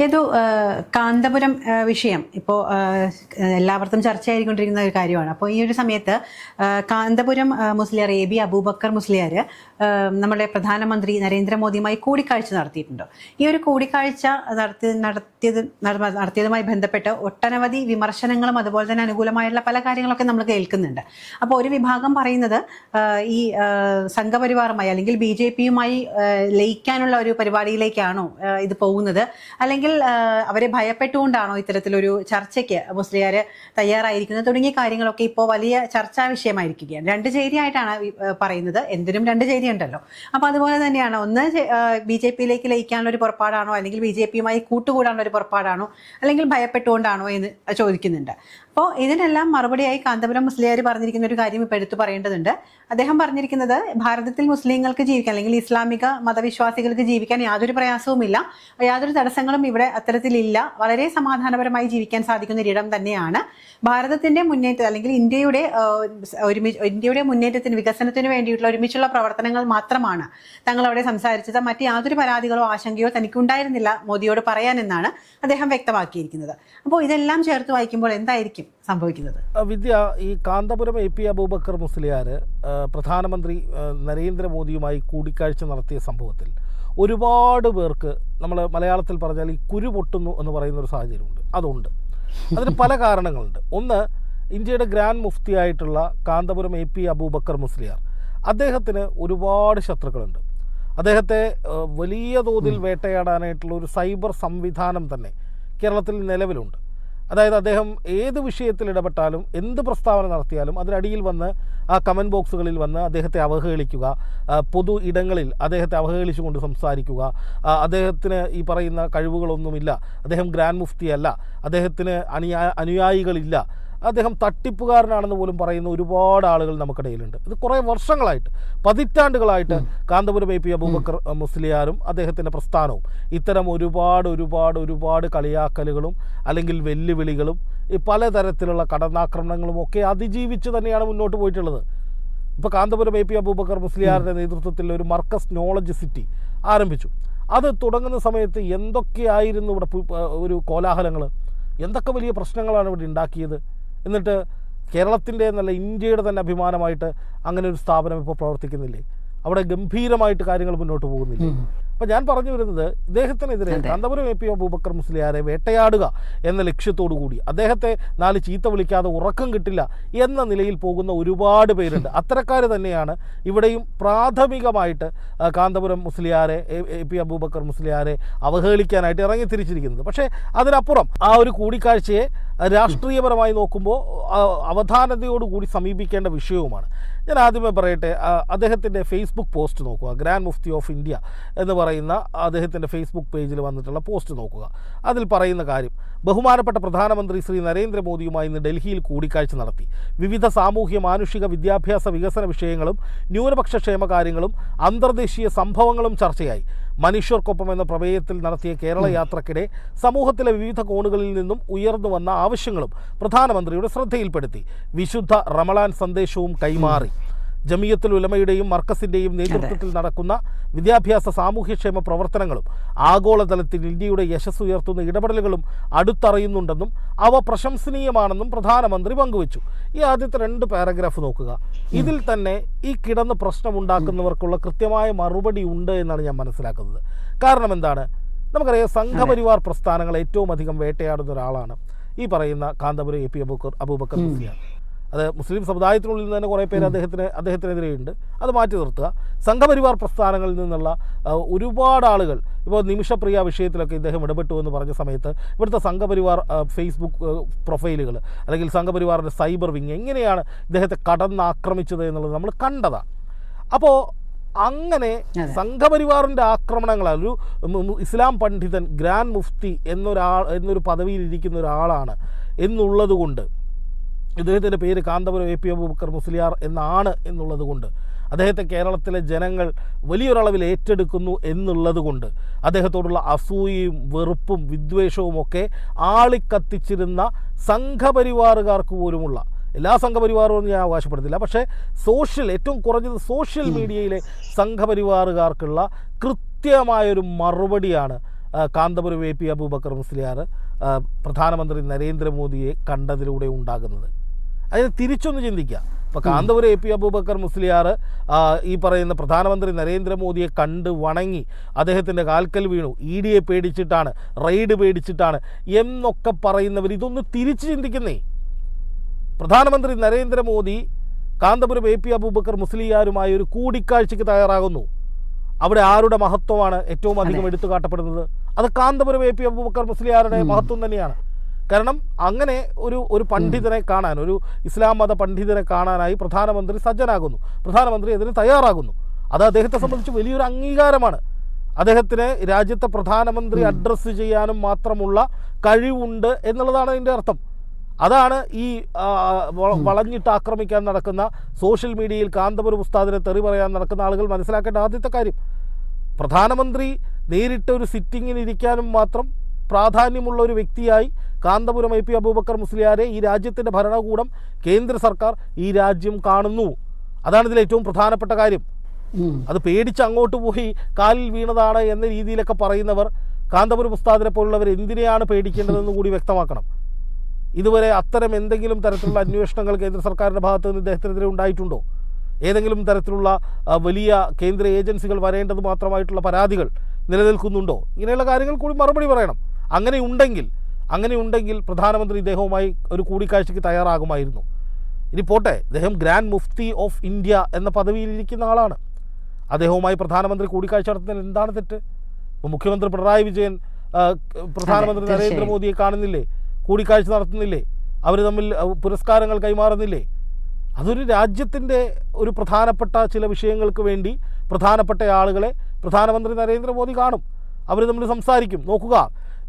ഏതു കാന്തപുരം വിഷയം. ഇപ്പോൾ എല്ലാവർക്കും ചർച്ചയായിക്കൊണ്ടിരിക്കുന്ന ഒരു കാര്യമാണ്. അപ്പോൾ ഈ ഒരു സമയത്ത് കാന്തപുരം മുസ്ലിയാർ എ ബി അബൂബക്കർ മുസ്ലിയാർ നമ്മുടെ പ്രധാനമന്ത്രി നരേന്ദ്രമോദിയുമായി കൂടിക്കാഴ്ച നടത്തിയിട്ടുണ്ട്. ഈ ഒരു കൂടിക്കാഴ്ച നടത്തി നടത്തിയത് നട- നടത്തിയതുമായി ബന്ധപ്പെട്ട് ഒട്ടനവധി വിമർശനങ്ങളും അതുപോലെ തന്നെ അനുകൂലമായുള്ള പല കാര്യങ്ങളൊക്കെ നമ്മൾ കേൾക്കുന്നുണ്ട്. അപ്പോൾ ഒരു വിഭാഗം പറയുന്നത് ഈ സംഘപരിവാറുമായി അല്ലെങ്കിൽ ബി ജെ പിയുമായി ലയിക്കാനുള്ള ഒരു പരിപാടിയിലേക്കാണോ ഇത് പോകുന്നത്? അല്ലെങ്കിൽ ആ, അവരെ ഭയപ്പെട്ടുകൊണ്ടാണോ ഇത്തരത്തിലൊരു ചർച്ചയ്ക്ക് മുസ്ലിയാർ തയ്യാറായിരിക്കുന്നത്? തുടങ്ങിയ കാര്യങ്ങളൊക്കെ ഇപ്പോൾ വലിയ ചർച്ചാ വിഷയമായിരിക്കുകയാണ്. രണ്ട് ചേരിയായിട്ടാണ് പറയുന്നത്. എന്തിനും രണ്ട് ചേരി ഉണ്ടല്ലോ അപ്പോൾ അതുപോലെ തന്നെയാണ് ഒന്ന് ബി ജെ പിയിലേക്ക് ലയിക്കാനുള്ള ഒരു പുറപ്പാടാണോ? അല്ലെങ്കിൽ ബി ജെ പിയുമായി കൂട്ടുകൂടാനുള്ള ഒരു പുറപ്പാടാണോ? അല്ലെങ്കിൽ ഭയപ്പെട്ടുകൊണ്ടാണോ എന്ന് ചോദിക്കുന്നുണ്ട്. അപ്പോൾ ഇതിനെല്ലാം മറുപടിയായി കാന്തപുരം മുസ്ലിയാർ പറഞ്ഞിരിക്കുന്ന ഒരു കാര്യം ഇപ്പോൾ എടുത്തു പറയേണ്ടതുണ്ട്. അദ്ദേഹം പറഞ്ഞിരിക്കുന്നത് ഭാരതത്തിൽ മുസ്ലിങ്ങൾക്ക് ജീവിക്കാൻ അല്ലെങ്കിൽ ഇസ്ലാമിക മതവിശ്വാസികൾക്ക് ജീവിക്കാൻ യാതൊരു പ്രയാസവുമില്ല. യാതൊരു തടസ്സങ്ങളും ഇവിടെ അത്തരത്തിലില്ല. വളരെ സമാധാനപരമായി ജീവിക്കാൻ സാധിക്കുന്ന ഒരിടം തന്നെയാണ്. ഭാരതത്തിന്റെ മുന്നേറ്റം അല്ലെങ്കിൽ ഇന്ത്യയുടെ ഒരുമിച്ച് ഇന്ത്യയുടെ മുന്നേറ്റത്തിന് വികസനത്തിന് വേണ്ടിയിട്ടുള്ള ഒരുമിച്ചുള്ള പ്രവർത്തനങ്ങൾ മാത്രമാണ് തങ്ങൾ അവിടെ സംസാരിച്ചത്. മറ്റ് യാതൊരു പരാതികളോ ആശങ്കയോ തനിക്കുണ്ടായിരുന്നില്ല മോദിയോട് പറയാനെന്നാണ് അദ്ദേഹം വ്യക്തമാക്കിയിരിക്കുന്നത്. അപ്പോൾ ഇതെല്ലാം ചേർത്ത് വായിക്കുമ്പോൾ എന്തായിരിക്കും? സംഭവിക്കുന്നത്. ആ, വിദ്യ ഈ കാന്തപുരം എ പി അബൂബക്കർ മുസ്ലിയാർ പ്രധാനമന്ത്രി നരേന്ദ്രമോദിയുമായി കൂടിക്കാഴ്ച നടത്തിയ സംഭവത്തിൽ ഒരുപാട് പേർക്ക് നമ്മൾ മലയാളത്തിൽ പറഞ്ഞാൽ ഈ കുരു പൊട്ടുന്നു എന്ന് പറയുന്ന ഒരു സാഹചര്യമുണ്ട്. അതുണ്ട്. അതിന് പല കാരണങ്ങളുണ്ട്. ഒന്ന് ഇന്ത്യയുടെ ഗ്രാൻഡ് മുഫ്തി ആയിട്ടുള്ള കാന്തപുരം എ പി അബൂബക്കർ മുസ്ലിയാർ അദ്ദേഹത്തിന് ഒരുപാട് ശത്രുക്കളുണ്ട്. അദ്ദേഹത്തെ വലിയ തോതിൽ വേട്ടയാടാനായിട്ടുള്ള ഒരു സൈബർ സംവിധാനം തന്നെ കേരളത്തിൽ നിലവിലുണ്ട്. അതായത് അദ്ദേഹം ഏത് വിഷയത്തിൽ ഇടപെട്ടാലും എന്ത് പ്രസ്താവന നടത്തിയാലും അതിനടിയിൽ വന്ന് ആ കമന്റ് ബോക്സുകളിൽ വന്ന് അദ്ദേഹത്തെ അവഹേളിക്കുക പൊതു ഇടങ്ങളിൽ അദ്ദേഹത്തെ അവഹേളിച്ചുകൊണ്ട് സംസാരിക്കുക അദ്ദേഹത്തിന് ഈ പറയുന്ന കഴിവുകളൊന്നുമില്ല അദ്ദേഹം ഗ്രാൻഡ് മുഫ്തി അല്ല അദ്ദേഹത്തിന് അനുയാ അനുയായികളില്ല അദ്ദേഹം തട്ടിപ്പുകാരനാണെന്ന് പോലും പറയുന്ന ഒരുപാട് ആളുകൾ നമുക്കിടയിലുണ്ട് ഇത് കുറേ വർഷങ്ങളായിട്ട് പതിറ്റാണ്ടുകളായിട്ട് കാന്തപുരം എ പി അബൂബക്കർ മുസ്ലിയാരും അദ്ദേഹത്തിന്റെ പ്രസ്ഥാനവും ഇത്തരം ഒരുപാട് ഒരുപാട് ഒരുപാട് കളിയാക്കലുകളും അല്ലെങ്കിൽ വെല്ലുവിളികളും ഈ പലതരത്തിലുള്ള കടന്നാക്രമണങ്ങളും ഒക്കെ അതിജീവിച്ച് തന്നെയാണ് മുന്നോട്ട് പോയിട്ടുള്ളത്. ഇപ്പോൾ കാന്തപുരം എ പി അബൂബക്കർ മുസ്ലിയാരുടെ നേതൃത്വത്തിൽ ഒരു മർക്കസ് നോളജ് സിറ്റി ആരംഭിച്ചു. അത് തുടങ്ങുന്ന സമയത്ത് എന്തൊക്കെയായിരുന്നു ഇവിടെ ഒരു കോലാഹലങ്ങൾ എന്തൊക്കെ വലിയ പ്രശ്നങ്ങളാണ് ഇവിടെ ഉണ്ടാക്കിയത്? എന്നിട്ട് കേരളത്തിന്റെ എന്നല്ല ഇന്ത്യയുടെ തന്നെ അഭിമാനമായിട്ട് അങ്ങനെ ഒരു സ്ഥാപനം ഇപ്പോൾ പ്രവർത്തിക്കുന്നില്ലേ? അവിടെ ഗംഭീരമായിട്ട് കാര്യങ്ങൾ മുന്നോട്ട് പോകുന്നില്ല? അപ്പം ഞാൻ പറഞ്ഞു വരുന്നത് ഇദ്ദേഹത്തിനെതിരെ കാന്തപുരം എ പി അബൂബക്കർ മുസ്ലിയാരെ വേട്ടയാടുക എന്ന ലക്ഷ്യത്തോടു കൂടി. അദ്ദേഹത്തെ നാല് ചീത്ത വിളിക്കാതെ ഉറക്കം കിട്ടില്ല എന്ന നിലയിൽ പോകുന്ന ഒരുപാട് പേരുണ്ട്. അത്തരക്കാർ തന്നെയാണ് ഇവിടെയും പ്രാഥമികമായിട്ട് കാന്തപുരം മുസ്ലിയാരെ എ- എ പി അബൂബക്കർ മുസ്ലിയാരെ അവഹേളിക്കാനായിട്ട് ഇറങ്ങി തിരിച്ചിരിക്കുന്നത് പക്ഷേ അതിനപ്പുറം ആ ഒരു കൂടിക്കാഴ്ചയെ രാഷ്ട്രീയപരമായി നോക്കുമ്പോൾ അവധാനതയോടുകൂടി സമീപിക്കേണ്ട വിഷയവുമാണ്. ഞാൻ ആദ്യമേ പറയട്ടെ അദ്ദേഹത്തിന്റെ ഫേസ്ബുക്ക് പോസ്റ്റ് നോക്കുക ഗ്രാൻഡ് മുഫ്തി ഓഫ് ഇന്ത്യ എന്ന് പറയുന്ന അദ്ദേഹത്തിന്റെ ഫേസ്ബുക്ക് പേജിൽ വന്നിട്ടുള്ള പോസ്റ്റ് നോക്കുക. അതിൽ പറയുന്ന കാര്യം ബഹുമാനപ്പെട്ട പ്രധാനമന്ത്രി ശ്രീ നരേന്ദ്രമോദിയുമായി ഇന്ന് ഡൽഹിയിൽ കൂടിക്കാഴ്ച നടത്തി. വിവിധ സാമൂഹ്യ മാനുഷിക വിദ്യാഭ്യാസ വികസന വിഷയങ്ങളും ന്യൂനപക്ഷ ക്ഷേമകാര്യങ്ങളും അന്തർദേശീയ സംഭവങ്ങളും ചർച്ചയായി. മനുഷ്യർക്കൊപ്പം എന്ന പ്രമേയത്തിൽ നടത്തിയ കേരള യാത്രക്കിടെ സമൂഹത്തിലെ വിവിധ കോണുകളിൽ നിന്നും ഉയർന്നു വന്ന ആവശ്യങ്ങളും പ്രധാനമന്ത്രിയുടെ ശ്രദ്ധയിൽപ്പെടുത്തി. വിശുദ്ധ റമളാൻ സന്ദേശവും കൈമാറി. ജമിയത്തുൽ ഉലമയുടെയും മർക്കസിന്റെയും നേതൃത്വത്തിൽ നടക്കുന്ന വിദ്യാഭ്യാസ സാമൂഹ്യക്ഷേമ പ്രവർത്തനങ്ങളും ആഗോളതലത്തിൽ ഇന്ത്യയുടെ യശസ് ഉയർത്തുന്ന ഇടപെടലുകളും അടുത്തറിയുന്നുണ്ടെന്നും അവ പ്രശംസനീയമാണെന്നും പ്രധാനമന്ത്രി പങ്കുവച്ചു. ഈ ആദ്യത്തെ രണ്ട് പാരഗ്രാഫ് നോക്കുക. ഇതിൽ തന്നെ ഈ കിടന്ന് പ്രശ്നമുണ്ടാക്കുന്നവർക്കുള്ള കൃത്യമായ മറുപടി ഉണ്ട് എന്നാണ് ഞാൻ മനസ്സിലാക്കുന്നത്. കാരണം എന്താണ്? നമുക്കറിയാം സംഘപരിവാർ പ്രസ്ഥാനങ്ങൾ ഏറ്റവും അധികം വേട്ടയാടുന്ന ഒരാളാണ്. ഈ പറയുന്ന കാന്തപുരം എ പി അബൂക്കർ അബൂബക്കർ അത് മുസ്ലിം സമുദായത്തിനുള്ളിൽ നിന്ന് തന്നെ കുറേ പേര് അദ്ദേഹത്തിന് അദ്ദേഹത്തിനെതിരെയുണ്ട്. അത് മാറ്റി നിർത്തുക. സംഘപരിവാർ പ്രസ്ഥാനങ്ങളിൽ നിന്നുള്ള ഒരുപാട് ആളുകൾ ഇപ്പോൾ നിമിഷപ്രിയ വിഷയത്തിലൊക്കെ ഇദ്ദേഹം ഇടപെട്ടു എന്ന് പറഞ്ഞ സമയത്ത് ഇവിടുത്തെ സംഘപരിവാർ ഫേസ്ബുക്ക് പ്രൊഫൈലുകൾ അല്ലെങ്കിൽ സംഘപരിവാറിന്റെ സൈബർ വിങ് എങ്ങനെയാണ് ഇദ്ദേഹത്തെ കടന്നാക്രമിച്ചത് എന്നുള്ളത് നമ്മൾ കണ്ടതാണ് അപ്പോൾ അങ്ങനെ സംഘപരിവാറിന്റെ ആക്രമണങ്ങൾ ഒരു ഇസ്ലാം പണ്ഡിതൻ ഗ്രാൻഡ് മുഫ്തി എന്നൊരാൾ എന്നൊരു പദവിയിൽ ഇരിക്കുന്ന ഒരാളാണ് എന്നുള്ളത് കൊണ്ട് ഇദ്ദേഹത്തിന്റെ പേര് കാന്തപുരം എ പി അബൂബക്കർ മുസ്ലിയാർ എന്നാണ് എന്നുള്ളത് കൊണ്ട് അദ്ദേഹത്തെ കേരളത്തിലെ ജനങ്ങൾ വലിയൊരളവിൽ ഏറ്റെടുക്കുന്നു എന്നുള്ളത് കൊണ്ട് അദ്ദേഹത്തോടുള്ള അസൂയയും വെറുപ്പും വിദ്വേഷവും ഒക്കെ ആളിക്കത്തിച്ചിരുന്ന സംഘപരിവാറുകാർക്ക് പോലുമുള്ള എല്ലാ സംഘപരിവാറും ഞാൻ അവകാശപ്പെടുന്നില്ല. പക്ഷേ സോഷ്യൽ ഏറ്റവും കുറഞ്ഞത് സോഷ്യൽ മീഡിയയിലെ സംഘപരിവാറുകാർക്കുള്ള കൃത്യമായൊരു മറുപടിയാണ് കാന്തപുരം എ പി അബൂബക്കർ മുസ്ലിയാർ പ്രധാനമന്ത്രി നരേന്ദ്രമോദിയെ കണ്ടതിലൂടെ ഉണ്ടാകുന്നത്. അതായത് തിരിച്ചൊന്ന് ചിന്തിക്കുക. ഇപ്പോൾ കാന്തപുരം എ പി അബൂബക്കർ മുസ്ലിയാർ ഈ പറയുന്ന പ്രധാനമന്ത്രി നരേന്ദ്രമോദിയെ കണ്ട് വണങ്ങി അദ്ദേഹത്തിന്റെ കാൽക്കൽ വീണു. ഇ ഡിയെ പേടിച്ചിട്ടാണ് റെയ്ഡ് പേടിച്ചിട്ടാണ് എന്നൊക്കെ പറയുന്നവർ ഇതൊന്ന് തിരിച്ച് ചിന്തിക്കുന്നേ. പ്രധാനമന്ത്രി നരേന്ദ്രമോദി കാന്തപുരം എ പി അബൂബക്കർ മുസ്ലിയാരുമായി ഒരു കൂടിക്കാഴ്ചയ്ക്ക് തയ്യാറാകുന്നു. അവിടെ ആരുടെ മഹത്വമാണ് ഏറ്റവും അധികം എടുത്തു കാട്ടപ്പെടുന്നത്? അത് കാന്തപുരം എ പി അബൂബക്കർ മുസ്ലിയാരുടെ മഹത്വം തന്നെയാണ്. കാരണം അങ്ങനെ ഒരു ഒരു പണ്ഡിതനെ കാണാൻ ഒരു ഇസ്ലാം മത പണ്ഡിതനെ കാണാനായി പ്രധാനമന്ത്രി സജ്ജനാകുന്നു. പ്രധാനമന്ത്രി അതിന് തയ്യാറാകുന്നു. അത് അദ്ദേഹത്തെ സംബന്ധിച്ച് വലിയൊരു അംഗീകാരമാണ്. അദ്ദേഹത്തിന് രാജ്യത്തെ പ്രധാനമന്ത്രി അഡ്രസ്സ് ചെയ്യാനും മാത്രമുള്ള കഴിവുണ്ട് എന്നുള്ളതാണ് അതിന്റെ അർത്ഥം. അതാണ് ഈ വളഞ്ഞിട്ട് ആക്രമിക്കാൻ നടക്കുന്ന സോഷ്യൽ മീഡിയയിൽ കാന്തപുരം ഉസ്താദിനെ തെറി പറയാൻ നടക്കുന്ന ആളുകൾ മനസ്സിലാക്കേണ്ട ആദ്യത്തെ കാര്യം. പ്രധാനമന്ത്രി നേരിട്ട് ഒരു സിറ്റിങ്ങിന് ഇരിക്കാനും മാത്രം പ്രാധാന്യമുള്ള ഒരു വ്യക്തിയായി കാന്തപുരം ഐ പി അബൂബക്കർ മുസ്ലിയാരെ ഈ രാജ്യത്തിന്റെ ഭരണകൂടം കേന്ദ്ര സർക്കാർ ഈ രാജ്യം കാണുന്നു. അതാണ് ഇതിൽ ഏറ്റവും പ്രധാനപ്പെട്ട കാര്യം. അത് പേടിച്ച് അങ്ങോട്ട് പോയി കാലിൽ വീണതാണ് എന്ന രീതിയിലൊക്കെ പറയുന്നവർ കാന്തപുരം ഉസ്താദിനെ പോലുള്ളവർ എന്തിനെയാണ് പേടിക്കേണ്ടതെന്ന് കൂടി വ്യക്തമാക്കണം. ഇതുവരെ അത്തരം എന്തെങ്കിലും തരത്തിലുള്ള അന്വേഷണങ്ങൾ കേന്ദ്ര സർക്കാരിന്റെ ഭാഗത്ത് നിന്ന് ഇദ്ദേഹത്തിനെതിരെ ഉണ്ടായിട്ടുണ്ടോ? ഏതെങ്കിലും തരത്തിലുള്ള വലിയ കേന്ദ്ര ഏജൻസികൾ വരേണ്ടത് മാത്രമായിട്ടുള്ള പരാതികൾ നിലനിൽക്കുന്നുണ്ടോ? ഇങ്ങനെയുള്ള കാര്യങ്ങൾ കൂടി മറുപടി പറയണം. അങ്ങനെ ഉണ്ടെങ്കിൽ അങ്ങനെ ഉണ്ടെങ്കിൽ പ്രധാനമന്ത്രി ഇദ്ദേഹവുമായി ഒരു കൂടിക്കാഴ്ചയ്ക്ക് തയ്യാറാകുമായിരുന്നു. ഇനി പോട്ടെ ഇദ്ദേഹം ഗ്രാൻഡ് മുഫ്തി ഓഫ് ഇന്ത്യ എന്ന പദവിയിലിരിക്കുന്ന ആളാണ്. അദ്ദേഹവുമായി പ്രധാനമന്ത്രി കൂടിക്കാഴ്ച നടത്തുന്നതിൽ എന്താണ് തെറ്റ്? ഇപ്പോൾ മുഖ്യമന്ത്രി പിണറായി വിജയൻ പ്രധാനമന്ത്രി. നരേന്ദ്രമോദിയെ കാണുന്നില്ലേ? കൂടിക്കാഴ്ച നടത്തുന്നില്ലേ? അവർ തമ്മിൽ പുരസ്കാരങ്ങൾ കൈമാറുന്നില്ലേ? അതൊരു രാജ്യത്തിന്റെ ഒരു പ്രധാനപ്പെട്ട ചില വിഷയങ്ങൾക്ക് വേണ്ടി പ്രധാനപ്പെട്ട ആളുകളെ പ്രധാനമന്ത്രി നരേന്ദ്രമോദി കാണും. അവർ തമ്മിൽ സംസാരിക്കും. നോക്കുക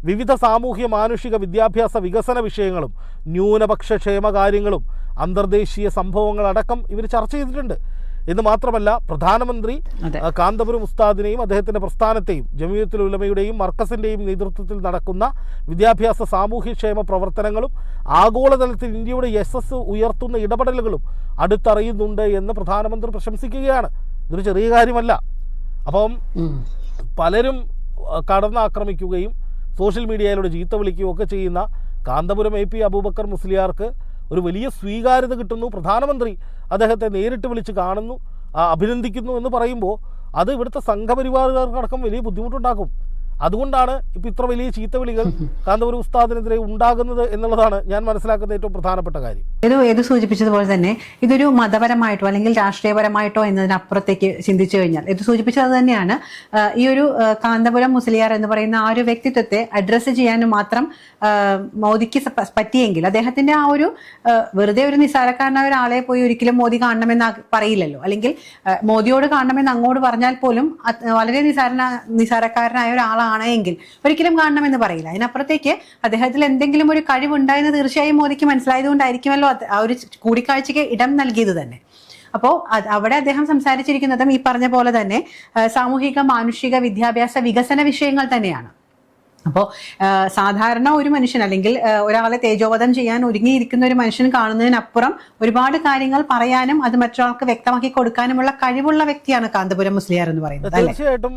വിവിധ സാമൂഹ്യ മാനുഷിക വിദ്യാഭ്യാസ വികസന വിഷയങ്ങളും ന്യൂനപക്ഷ ക്ഷേമകാര്യങ്ങളും അന്തർദേശീയ സംഭവങ്ങളടക്കം ഇവർ ചർച്ച ചെയ്തിട്ടുണ്ട്. എന്ന് മാത്രമല്ല പ്രധാനമന്ത്രി കാന്തപുരം ഉസ്താദിനെയും അദ്ദേഹത്തിന്റെ പ്രസ്ഥാനത്തെയും ജമീയത്തുൽ ഉലമയുടെയും മർക്കസിന്റെയും നേതൃത്വത്തിൽ നടക്കുന്ന വിദ്യാഭ്യാസ സാമൂഹ്യക്ഷേമ പ്രവർത്തനങ്ങളും ആഗോളതലത്തിൽ ഇന്ത്യയുടെ യശസ് ഉയർത്തുന്ന ഇടപെടലുകളും അടുത്തറിയുന്നുണ്ട് എന്ന് പ്രധാനമന്ത്രി പ്രശംസിക്കുകയാണ്. ഇതൊരു ചെറിയ കാര്യമല്ല. അപ്പം പലരും കടന്നാക്രമിക്കുകയും സോഷ്യൽ മീഡിയയിലൂടെ ചീത്ത വിളിക്കുകയും ഒക്കെ ചെയ്യുന്ന കാന്തപുരം എ പി അബൂബക്കർ മുസ്ലിയാർക്ക് ഒരു വലിയ സ്വീകാര്യത കിട്ടുന്നു. പ്രധാനമന്ത്രി അദ്ദേഹത്തെ നേരിട്ട് വിളിച്ച് കാണുന്നു അഭിനന്ദിക്കുന്നു എന്ന് പറയുമ്പോൾ അത് ഇവിടുത്തെ സംഘപരിവാറുകാർക്കടക്കം വലിയ ബുദ്ധിമുട്ടുണ്ടാക്കും. അതുകൊണ്ടാണ് ഇപ്പം ഇത്ര വലിയ ചീത്തവിളികൾ കാന്തപുരം ഉസ്താദിനെതിരെ ഉണ്ടാകുന്നത് എന്നുള്ളതാണ് ഞാൻ മനസ്സിലാക്കുന്ന ഏറ്റവും പ്രധാനപ്പെട്ട കാര്യം. ഇത് ഏത് സൂചിപ്പിച്ചതുപോലെ തന്നെ ഇതൊരു മതപരമായിട്ടോ അല്ലെങ്കിൽ രാഷ്ട്രീയപരമായിട്ടോ എന്നതിനപ്പുറത്തേക്ക് ചിന്തിച്ചു കഴിഞ്ഞാൽ ഇത് സൂചിപ്പിച്ചത് തന്നെയാണ്. ഈ ഒരു കാന്തപുരം മുസ്ലിയാർ എന്ന് പറയുന്ന ആ ഒരു വ്യക്തിത്വത്തെ അഡ്രസ്സ് ചെയ്യാനും മാത്രം മോദിക്ക് പറ്റിയെങ്കിൽ അദ്ദേഹത്തിന്റെ ആ ഒരു വെറുതെ ഒരു നിസ്സാരക്കാരനായ ഒരാളെ പോയി ഒരിക്കലും മോദി കാണണമെന്ന് പറയില്ലല്ലോ. അല്ലെങ്കിൽ മോദിയോട് കാണണമെന്ന് അങ്ങോട്ട് പറഞ്ഞാൽ പോലും വളരെ നിസാരന നിസാരക്കാരനായ ഒരാളാണ് എങ്കിൽ ഒരിക്കലും കാണണമെന്ന് പറയില്ല. അതിനപ്പുറത്തേക്ക് അദ്ദേഹത്തിൽ എന്തെങ്കിലും ഒരു കഴിവുണ്ടായെന്ന് തീർച്ചയായും മോദിക്ക് മനസ്സിലായതുകൊണ്ടായിരിക്കുമല്ലോ ആ ഒരു കൂടിക്കാഴ്ചയ്ക്ക് ഇടം നൽകിയത് തന്നെ. അപ്പോൾ അവിടെ അദ്ദേഹം സംസാരിച്ചിരിക്കുന്നതും ഈ പറഞ്ഞ പോലെ തന്നെ സാമൂഹിക മാനുഷിക വിദ്യാഭ്യാസ വികസന വിഷയങ്ങൾ തന്നെയാണ്. അപ്പോൾ സാധാരണ ഒരു മനുഷ്യൻ അല്ലെങ്കിൽ ഒരാളെ തേജോവധം ചെയ്യാൻ ഒരുങ്ങിയിരിക്കുന്ന ഒരു മനുഷ്യൻ കാണുന്നതിനപ്പുറം ഒരുപാട് കാര്യങ്ങൾ പറയാനും അത് മറ്റൊരാൾക്ക് വ്യക്തമാക്കി കൊടുക്കാനുമുള്ള കഴിവുള്ള വ്യക്തിയാണ് കാന്തപുരം മുസ്ലിയാർ എന്ന് പറയുന്നത് തീർച്ചയായിട്ടും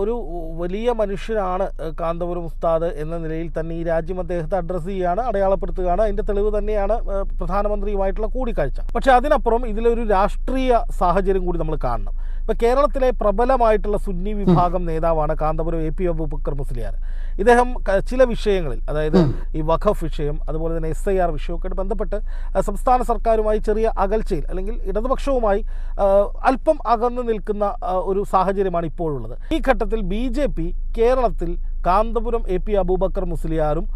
ഒരു വലിയ മനുഷ്യനാണ് കാന്തപുരം ഉസ്താദ് എന്ന നിലയിൽ തന്നെ ഈ രാജ്യം അദ്ദേഹത്തെ അഡ്രസ്സ് ചെയ്യുകയാണ് അടയാളപ്പെടുത്തുകയാണ്. അതിന്റെ തെളിവ് തന്നെയാണ് പ്രധാനമന്ത്രിയുമായിട്ടുള്ള കൂടിക്കാഴ്ച. പക്ഷെ അതിനപ്പുറം ഇതിലൊരു രാഷ്ട്രീയ സാഹചര്യം കൂടി നമ്മൾ കാണണം. ഇപ്പൊ കേരളത്തിലെ പ്രബലമായിട്ടുള്ള സുന്നി വിഭാഗം നേതാവാണ് കാന്തപുരം എ പി അബൂബക്കർ മുസ്ലിയാർ. ഇദ്ദേഹം ചില വിഷയങ്ങളിൽ അതായത് ഈ വഖഫ് വിഷയം അതുപോലെ തന്നെ എസ് ഐ ആർ വിഷയമൊക്കെ ബന്ധപ്പെട്ട് സംസ്ഥാന സർക്കാരുമായി ചെറിയ അകൽച്ചയിൽ അല്ലെങ്കിൽ ഇടതുപക്ഷവുമായി അല്പം അകന്നു നിൽക്കുന്ന ഒരു സാഹചര്യമാണ് ഇപ്പോഴുള്ളത്. ഈ ഘട്ടത്തിൽ ബി ജെ പി കേരളത്തിൽ കാന്തപുരം എ പി അബൂബക്കർ മുസ്ലിയാറും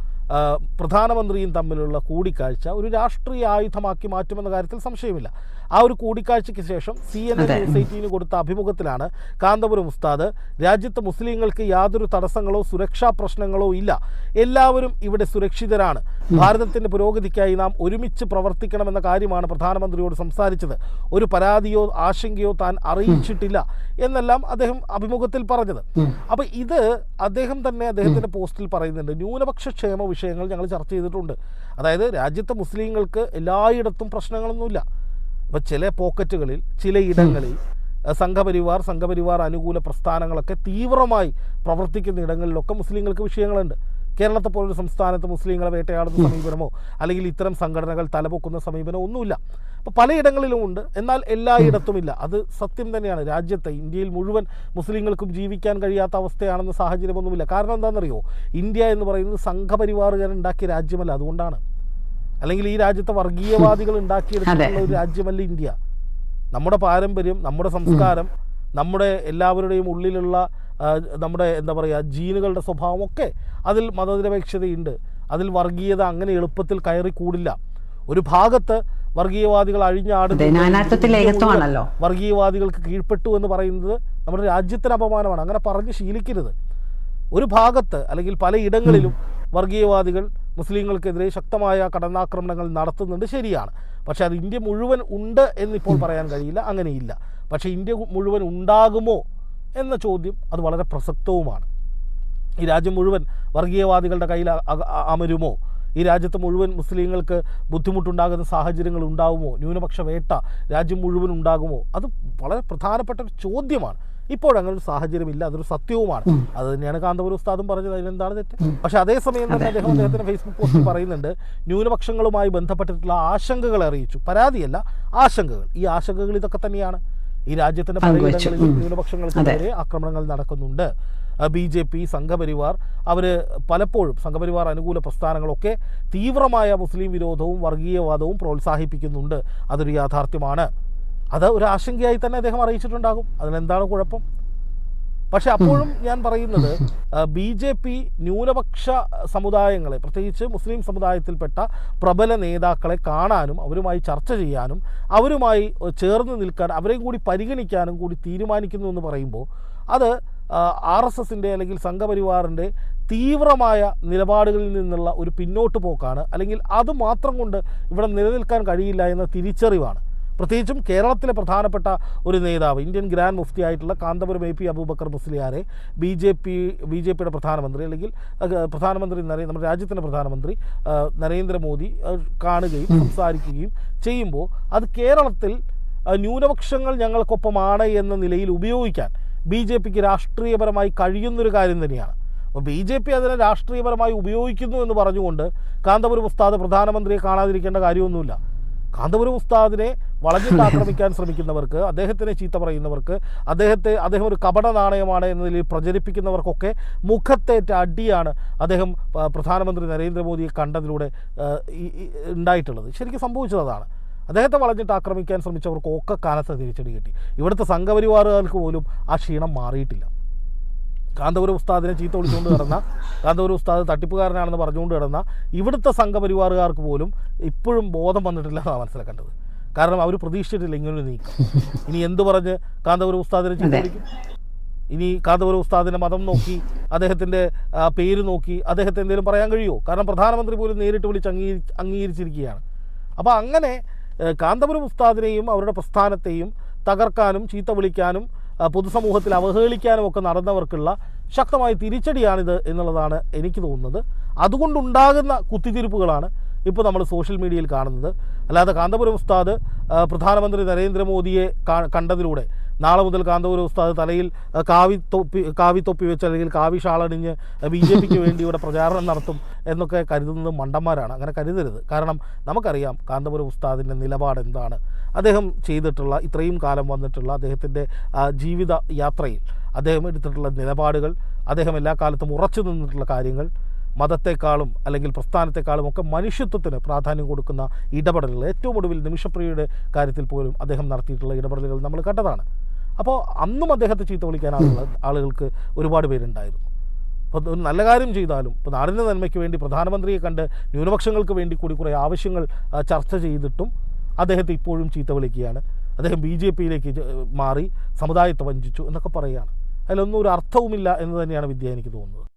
പ്രധാനമന്ത്രിയും തമ്മിലുള്ള കൂടിക്കാഴ്ച ഒരു രാഷ്ട്രീയ ആയുധമാക്കി മാറ്റുമെന്ന കാര്യത്തിൽ സംശയമില്ല. ആ ഒരു കൂടിക്കാഴ്ചയ്ക്ക് ശേഷം സി എൻ എൻ ന്യൂസ് എയ്റ്റീന് കൊടുത്ത അഭിമുഖത്തിലാണ് കാന്തപുരം ഉസ്താദ്. രാജ്യത്തെ മുസ്ലിങ്ങൾക്ക് യാതൊരു തടസ്സങ്ങളോ സുരക്ഷാ പ്രശ്നങ്ങളോ ഇല്ല. എല്ലാവരും ഇവിടെ സുരക്ഷിതരാണ്. ഭാരതത്തിന്റെ പുരോഗതിക്കായി നാം ഒരുമിച്ച് പ്രവർത്തിക്കണമെന്ന കാര്യമാണ് പ്രധാനമന്ത്രിയോട് സംസാരിച്ചത്. ഒരു പരാതിയോ ആശങ്കയോ താൻ അറിയിച്ചിട്ടില്ല എന്നെല്ലാം അദ്ദേഹം അഭിമുഖത്തിൽ പറഞ്ഞത്. അപ്പൊ ഇത് അദ്ദേഹം തന്നെ അദ്ദേഹത്തിന്റെ പോസ്റ്റിൽ പറയുന്നുണ്ട്. ന്യൂനപക്ഷ ക്ഷേമ വിഷയങ്ങൾ ഞങ്ങൾ ചർച്ച ചെയ്തിട്ടുണ്ട്. അതായത് രാജ്യത്തെ മുസ്ലിങ്ങൾക്ക് എല്ലായിടത്തും പ്രശ്നങ്ങളൊന്നുമില്ല. അപ്പോൾ ചില പോക്കറ്റുകളിൽ ചില ഇടങ്ങളിൽ സംഘപരിവാർ സംഘപരിവാർ അനുകൂല പ്രസ്ഥാനങ്ങളൊക്കെ തീവ്രമായി പ്രവർത്തിക്കുന്ന ഇടങ്ങളിലൊക്കെ മുസ്ലിങ്ങൾക്ക് വിഷയങ്ങളുണ്ട്. കേരളത്തെ പോലൊരു സംസ്ഥാനത്ത് മുസ്ലിങ്ങളെ വേട്ടയാടുന്ന സമീപനമോ അല്ലെങ്കിൽ ഇത്തരം സംഘടനകൾ തലപൊക്കുന്ന സമീപനമോ ഒന്നുമില്ല. അപ്പോൾ പലയിടങ്ങളിലും ഉണ്ട്. എന്നാൽ എല്ലായിടത്തുമില്ല. അത് സത്യം തന്നെയാണ്. രാജ്യത്തെ ഇന്ത്യയിൽ മുഴുവൻ മുസ്ലിങ്ങൾക്കും ജീവിക്കാൻ കഴിയാത്ത അവസ്ഥയാണെന്ന സാഹചര്യമൊന്നുമില്ല. കാരണം എന്താണെന്നറിയോ? ഇന്ത്യ എന്ന് പറയുന്നത് സംഘപരിവാറുകാരുണ്ടാക്കിയ രാജ്യമല്ല. അതുകൊണ്ടാണ്. അല്ലെങ്കിൽ ഈ രാജ്യത്തെ വർഗീയവാദികൾ ഉണ്ടാക്കിയെടുത്തിട്ടുള്ള ഒരു രാജ്യമല്ല ഇന്ത്യ. നമ്മുടെ പാരമ്പര്യം നമ്മുടെ സംസ്കാരം നമ്മുടെ എല്ലാവരുടെയും ഉള്ളിലുള്ള നമ്മുടെ എന്താ പറയുക ജീനുകളുടെ സ്വഭാവമൊക്കെ അതിൽ മതനിരപേക്ഷതയുണ്ട്. അതിൽ വർഗീയത അങ്ങനെ എളുപ്പത്തിൽ കയറി കൂടില്ല ഒരു ഭാഗത്ത് വർഗീയവാദികൾ അഴിഞ്ഞാടുന്നു നാനാത്വത്തിൽ ഏകത്വമാണല്ലോ. വർഗീയവാദികൾക്ക് കീഴ്പ്പെട്ടു എന്ന് പറയുന്നത് നമ്മുടെ രാജ്യത്തിന് അപമാനമാണ്. അങ്ങനെ പറഞ്ഞ് ശീലിക്കരുത്. ഒരു ഭാഗത്ത് അല്ലെങ്കിൽ പലയിടങ്ങളിലും വർഗീയവാദികൾ മുസ്ലിങ്ങൾക്കെതിരെ ശക്തമായ കടന്നാക്രമണങ്ങൾ നടത്തുന്നുണ്ട് ശരിയാണ്. പക്ഷെ അത് ഇന്ത്യ മുഴുവൻ ഉണ്ട് എന്നിപ്പോൾ പറയാൻ കഴിയില്ല അങ്ങനെയില്ല. പക്ഷേ ഇന്ത്യ മുഴുവൻ ഉണ്ടാകുമോ എന്ന ചോദ്യം അത് വളരെ പ്രസക്തവുമാണ്. ഈ രാജ്യം മുഴുവൻ വർഗീയവാദികളുടെ കയ്യിൽ അമരുമോ? ഈ രാജ്യത്ത് മുഴുവൻ മുസ്ലിങ്ങൾക്ക് ബുദ്ധിമുട്ടുണ്ടാകുന്ന സാഹചര്യങ്ങൾ ഉണ്ടാകുമോ ന്യൂനപക്ഷ വേട്ട രാജ്യം മുഴുവൻ ഉണ്ടാകുമോ? അത് വളരെ പ്രധാനപ്പെട്ട ഒരു ചോദ്യമാണ്. ഇപ്പോഴങ്ങനെ ഒരു സാഹചര്യമില്ല അതൊരു സത്യവുമാണ്. അത് തന്നെയാണ് കാന്തപുരം ഉസ്താദും പറഞ്ഞത് അതിലെന്താണ് തെറ്റ്? പക്ഷെ അതേസമയം തന്നെ അദ്ദേഹം അദ്ദേഹത്തിന്റെ ഫേസ്ബുക്ക് പോസ്റ്റിൽ പറയുന്നുണ്ട് ന്യൂനപക്ഷങ്ങളുമായി ബന്ധപ്പെട്ടിട്ടുള്ള ആശങ്കകൾ അറിയിച്ചു. പരാതിയല്ല ആശങ്കകൾ. ഈ ആശങ്കകൾ ഇതൊക്കെ തന്നെയാണ്. ഈ രാജ്യത്തിന്റെ പലയിടങ്ങളിൽ ന്യൂനപക്ഷങ്ങൾക്കെതിരെ ആക്രമണങ്ങൾ നടക്കുന്നുണ്ട്. ബി ജെ പി സംഘപരിവാർ അവർ പലപ്പോഴും സംഘപരിവാർ അനുകൂല പ്രസ്ഥാനങ്ങളൊക്കെ തീവ്രമായ മുസ്ലിം വിരോധവും വർഗീയവാദവും പ്രോത്സാഹിപ്പിക്കുന്നുണ്ട്. അതൊരു യാഥാർത്ഥ്യമാണ്. അത് ഒരു ആശങ്കയായി തന്നെ അദ്ദേഹം അറിയിച്ചിട്ടുണ്ടാകും. അതിനെന്താണ് കുഴപ്പം? പക്ഷെ അപ്പോഴും ഞാൻ പറയുന്നത് ബി ജെ പി ന്യൂനപക്ഷ സമുദായങ്ങളെ പ്രത്യേകിച്ച് മുസ്ലിം സമുദായത്തിൽപ്പെട്ട പ്രബല നേതാക്കളെ കാണാനും അവരുമായി ചർച്ച ചെയ്യാനും അവരുമായി ചേർന്ന് നിൽക്കാൻ അവരെയും കൂടി പരിഗണിക്കാനും കൂടി തീരുമാനിക്കുന്നു എന്ന് പറയുമ്പോൾ അത് ആർ എസ് എസിന്റെ അല്ലെങ്കിൽ സംഘപരിവാറിന്റെ തീവ്രമായ നിലപാടുകളിൽ നിന്നുള്ള ഒരു പിന്നോട്ട് പോക്കാണ്. അല്ലെങ്കിൽ അത് മാത്രം കൊണ്ട് ഇവിടെ നിലനിൽക്കാൻ കഴിയില്ല എന്ന തിരിച്ചറിവാണ്. പ്രത്യേകിച്ചും കേരളത്തിലെ പ്രധാനപ്പെട്ട ഒരു നേതാവ് ഇന്ത്യൻ ഗ്രാൻഡ് മുഫ്തി ആയിട്ടുള്ള കാന്തപുരം എ പി അബൂബക്കർ മുസ്ലിയാരെ B J P B J പിയുടെ പ്രധാനമന്ത്രി അല്ലെങ്കിൽ പ്രധാനമന്ത്രി നരേ നമ്മുടെ രാജ്യത്തിന്റെ പ്രധാനമന്ത്രി നരേന്ദ്രമോദി കാണുകയും സംസാരിക്കുകയും ചെയ്യുമ്പോൾ അത് കേരളത്തിൽ ന്യൂനപക്ഷങ്ങൾ ഞങ്ങൾക്കൊപ്പമാണ് എന്ന നിലയിൽ ഉപയോഗിക്കാൻ ബി ജെ പിക്ക് രാഷ്ട്രീയപരമായി കഴിയുന്നൊരു കാര്യം തന്നെയാണ്. അപ്പോൾ ബി ജെ പി അതിനെ രാഷ്ട്രീയപരമായി ഉപയോഗിക്കുന്നു എന്ന് പറഞ്ഞുകൊണ്ട് കാന്തപുരം ഉസ്താദ് പ്രധാനമന്ത്രിയെ കാണാതിരിക്കേണ്ട കാര്യമൊന്നുമില്ല. കാന്തപുരം ഉസ്താദിനെ വളഞ്ഞിട്ട് ആക്രമിക്കാൻ ശ്രമിക്കുന്നവർക്ക് അദ്ദേഹത്തിനെ ചീത്ത പറയുന്നവർക്ക് അദ്ദേഹത്തെ അദ്ദേഹം ഒരു കപട നാണയമാണ് എന്നതിൽ പ്രചരിപ്പിക്കുന്നവർക്കൊക്കെ മുഖത്തേറ്റ അടിയാണ് അദ്ദേഹം പ്രധാനമന്ത്രി നരേന്ദ്രമോദിയെ കണ്ടതിലൂടെ ഉണ്ടായിട്ടുള്ളത്. ശരിക്കും സംഭവിച്ചതാണ് അദ്ദേഹത്തെ വളഞ്ഞിട്ട് ആക്രമിക്കാൻ ശ്രമിച്ചവർക്ക് ഒക്കെ തിരിച്ചടി കിട്ടി. ഇവിടുത്തെ സംഘപരിവാറുകാർക്ക് പോലും ആ ക്ഷീണം മാറിയിട്ടില്ല. കാന്തപുരം ഉസ്താദിനെ ചീത്ത വിളിച്ചുകൊണ്ട് കിടന്ന കാന്തപുരം ഉസ്താദ് തട്ടിപ്പുകാരനാണെന്ന് പറഞ്ഞുകൊണ്ട് കിടന്ന ഇവിടുത്തെ സംഘപരിവാറുകാർക്ക് പോലും ഇപ്പോഴും ബോധം വന്നിട്ടില്ല എന്നാണ് മനസ്സിലാക്കേണ്ടത്. കാരണം അവർ പ്രതീക്ഷിച്ചിട്ടില്ല ഇങ്ങനൊരു നീക്കം. ഇനി എന്ത് പറഞ്ഞ് കാന്തപുരം ഉസ്താദിനെ ചിന്തിക്കും ഇനി കാന്തപുരം ഉസ്താദിന്റെ മതം നോക്കി അദ്ദേഹത്തിന്റെ പേര് നോക്കി അദ്ദേഹത്തെ എന്തെങ്കിലും പറയാൻ കഴിയുമോ? കാരണം പ്രധാനമന്ത്രി പോലും നേരിട്ട് വിളിച്ച് അംഗീകരി അംഗീകരിച്ചിരിക്കുകയാണ്. അപ്പോൾ അങ്ങനെ കാന്തപുരം ഉസ്താദിനെയും അവരുടെ പ്രസ്ഥാനത്തെയും തകർക്കാനും ചീത്ത വിളിക്കാനും പൊതുസമൂഹത്തിൽ അവഹേളിക്കാനും ഒക്കെ നടന്നവർക്കുള്ള ശക്തമായ തിരിച്ചടിയാണിത് എന്നുള്ളതാണ് എനിക്ക് തോന്നുന്നത്. അതുകൊണ്ടുണ്ടാകുന്ന കുത്തിത്തിരിപ്പുകളാണ് ഇപ്പോൾ നമ്മൾ സോഷ്യൽ മീഡിയയിൽ കാണുന്നത്. അല്ലാതെ കാന്തപുരം ഉസ്താദ് പ്രധാനമന്ത്രി നരേന്ദ്രമോദിയെ കണ്ടതിലൂടെ നാളെ മുതൽ കാന്തപുരം ഉസ്താദ് തലയിൽ കാവി തൊപ്പി കാവി തൊപ്പി വെച്ച് അല്ലെങ്കിൽ കാവി ഷാളണിഞ്ഞ് ബി ജെ പിക്ക് വേണ്ടി ഇവിടെ പ്രചാരണം നടത്തും എന്നൊക്കെ കരുതുന്നത് മണ്ടന്മാരാണ്. അങ്ങനെ കരുതരുത്. കാരണം നമുക്കറിയാം കാന്തപുരം ഉസ്താദിന്റെ നിലപാട് എന്താണ്. അദ്ദേഹം ചെയ്തിട്ടുള്ള ഇത്രയും കാലം വന്നിട്ടുള്ള അദ്ദേഹത്തിന്റെ ജീവിത യാത്രയിൽ അദ്ദേഹം എടുത്തിട്ടുള്ള നിലപാടുകൾ അദ്ദേഹം എല്ലാ കാലത്തും ഉറച്ചു നിന്നിട്ടുള്ള കാര്യങ്ങൾ മതത്തെക്കാളും അല്ലെങ്കിൽ പ്രസ്ഥാനത്തെക്കാളും ഒക്കെ മനുഷ്യത്വത്തിന് പ്രാധാന്യം കൊടുക്കുന്ന ഇടപെടലുകൾ. ഏറ്റവും ഒടുവിൽ നിമിഷപ്രിയയുടെ കാര്യത്തിൽ പോലും അദ്ദേഹം നടത്തിയിട്ടുള്ള ഇടപെടലുകൾ നമ്മൾ കണ്ടതാണ്. അപ്പോൾ അന്നും അദ്ദേഹത്തെ ചീത്ത വിളിക്കാൻ ആളുകൾ ആളുകൾക്ക് ഒരുപാട് പേരുണ്ടായിരുന്നു. അപ്പോൾ ഒരു നല്ല കാര്യം ചെയ്താലും ഇപ്പോൾ നാടിന്റെ നന്മയ്ക്ക് വേണ്ടി പ്രധാനമന്ത്രിയെ കണ്ട് ന്യൂനപക്ഷങ്ങൾക്ക് വേണ്ടി കൂടി കുറേ ആവശ്യങ്ങൾ ചർച്ച ചെയ്തിട്ടും അദ്ദേഹത്തെ ഇപ്പോഴും ചീത്ത വിളിക്കുകയാണ്. അദ്ദേഹം ബി ജെ പിയിലേക്ക് മാറി സമുദായത്തെ വഞ്ചിച്ചു എന്നൊക്കെ പറയുകയാണ്. അതിലൊന്നും ഒരു അർത്ഥവുമില്ല എന്ന് തന്നെയാണ് വിദ്യ എനിക്ക് തോന്നുന്നത്.